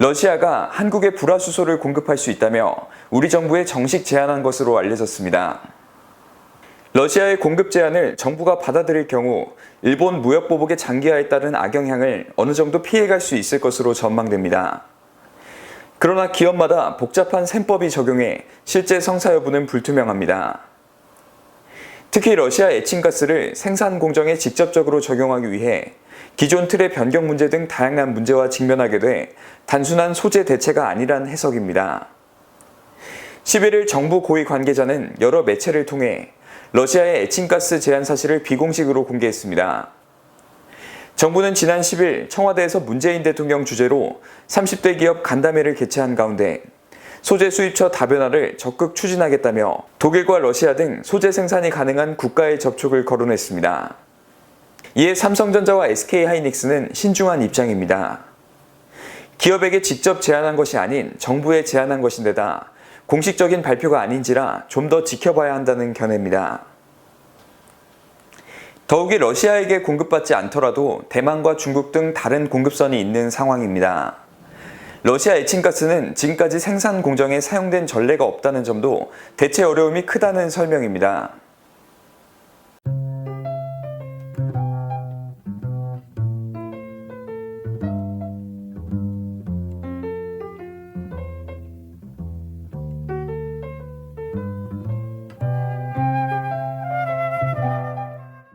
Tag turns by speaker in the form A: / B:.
A: 러시아가 한국에 불화수소를 공급할 수 있다며 우리 정부에 정식 제안한 것으로 알려졌습니다. 러시아의 공급 제한을 정부가 받아들일 경우 일본 무역 보복의 장기화에 따른 악영향을 어느 정도 피해갈 수 있을 것으로 전망됩니다. 그러나 기업마다 복잡한 셈법이 적용해 실제 성사 여부는 불투명합니다. 특히 러시아 에칭가스를 생산 공정에 직접적으로 적용하기 위해 기존 틀의 변경 문제 등 다양한 문제와 직면하게 돼 단순한 소재 대체가 아니란 해석입니다. 11일 정부 고위 관계자는 여러 매체를 통해 러시아의 에칭가스 제한 사실을 비공식으로 공개했습니다. 정부는 지난 10일 청와대에서 문재인 대통령 주재로 30대 기업 간담회를 개최한 가운데 소재 수입처 다변화를 적극 추진하겠다며 독일과 러시아 등 소재 생산이 가능한 국가의 접촉을 거론했습니다. 이에 삼성전자와 SK하이닉스는 신중한 입장입니다. 기업에게 직접 제안한 것이 아닌 정부에 제안한 것인데다 공식적인 발표가 아닌지라 좀 더 지켜봐야 한다는 견해입니다. 더욱이 러시아에게 공급받지 않더라도 대만과 중국 등 다른 공급선이 있는 상황입니다. 러시아 에칭가스는 지금까지 생산 공정에 사용된 전례가 없다는 점도 대체 어려움이 크다는 설명입니다.